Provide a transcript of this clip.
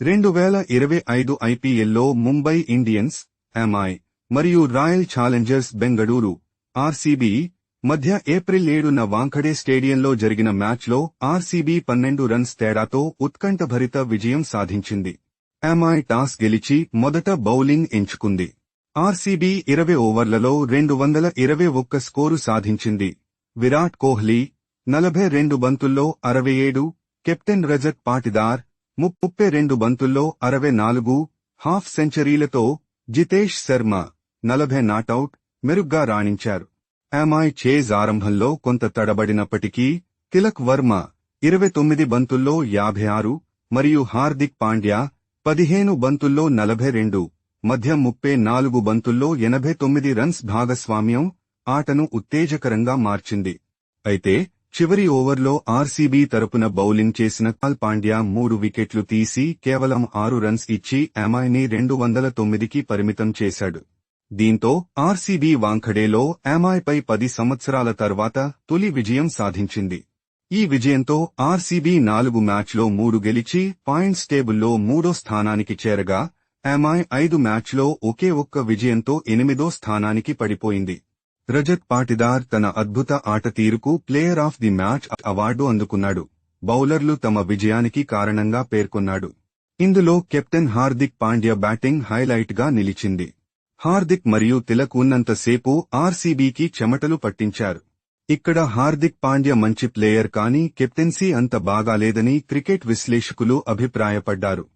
రెండు వేల ఇరవై ఐదు ఐపీఎల్లో ముంబై ఇండియన్స్ ఎంఐ మరియు రాయల్ ఛాలెంజర్స్ బెంగళూరు ఆర్సీబీ మధ్య ఏప్రిల్ ఏడున వాంఖడే స్టేడియంలో జరిగిన మ్యాచ్లో ఆర్సీబీ పన్నెండు రన్స్ తేడాతో ఉత్కంఠభరిత విజయం సాధించింది. ఎంఐ టాస్ గెలిచి మొదట బౌలింగ్ ఎంచుకుంది. ఆర్సీబీ ఇరవై ఓవర్లలో రెండు వందల ఇరవై ఒక్క స్కోరు సాధించింది. విరాట్ కోహ్లీ నలభై రెండు బంతుల్లో అరవై ఏడు కెప్టెన్ రజత్ పాటిదార్ ముప్పై రెండు బంతుల్లో అరవై నాలుగు హాఫ్ సెంచరీలతో జితేష్ శర్మ నలభై నాటౌట్ మెరుగ్గా రాణించారు. ఎంఐ చేజ్ ఆరంభంలో కొంత తడబడినప్పటికీ తిలక్ వర్మ ఇరవై తొమ్మిది బంతుల్లో యాభై ఆరు మరియు హార్దిక్ పాండ్యా పదిహేను బంతుల్లో నలభై రెండు మధ్య ముప్పై నాలుగు బంతుల్లో ఎనభై తొమ్మిది రన్స్ భాగస్వామ్యం ఆటను ఉత్తేజకరంగా మార్చింది. అయితే చివరి ఓవర్లో ఆర్సీబీ తరపున బౌలింగ్ చేసిన కాల్ పాండ్యా మూడు వికెట్లు తీసి కేవలం ఆరు రన్స్ ఇచ్చి ఎంఐని రెండు వందల తొమ్మిదికి పరిమితం చేశాడు. దీంతో ఆర్సీబీ వాంఖడేలో ఎంఐపై పది సంవత్సరాల తర్వాత తొలి విజయం సాధించింది. ఈ విజయంతో ఆర్సీబీ నాలుగు మ్యాచ్లో మూడు గెలిచి పాయింట్స్ టేబుల్లో మూడో స్థానానికి చేరగా ఎంఐ ఐదు మ్యాచ్లో ఒకే ఒక్క విజయంతో ఎనిమిదో స్థానానికి పడిపోయింది. రజత్ పాటిదార్ తన అద్భుత ఆట తీరుకు player of the match award అందుకున్నాడు. బౌలర్లు తమ విజయానికి కారణంగా పేర్కొన్నాడు. ఇందులో కెప్టెన్ హార్దిక్ పాండ్య బ్యాటింగ్ హైలైట్గా నిలిచింది. హార్దిక్ మరియు తిలక్ ఉన్నంతసేపు ఆర్సీబీకి చెమటలు పట్టించారు. ఇక్కడ హార్దిక్ పాండ్య మంచి ప్లేయర్ కానీ కెప్టెన్సీ అంత బాగాలేదని క్రికెట్ విశ్లేషకులు అభిప్రాయపడ్డారు.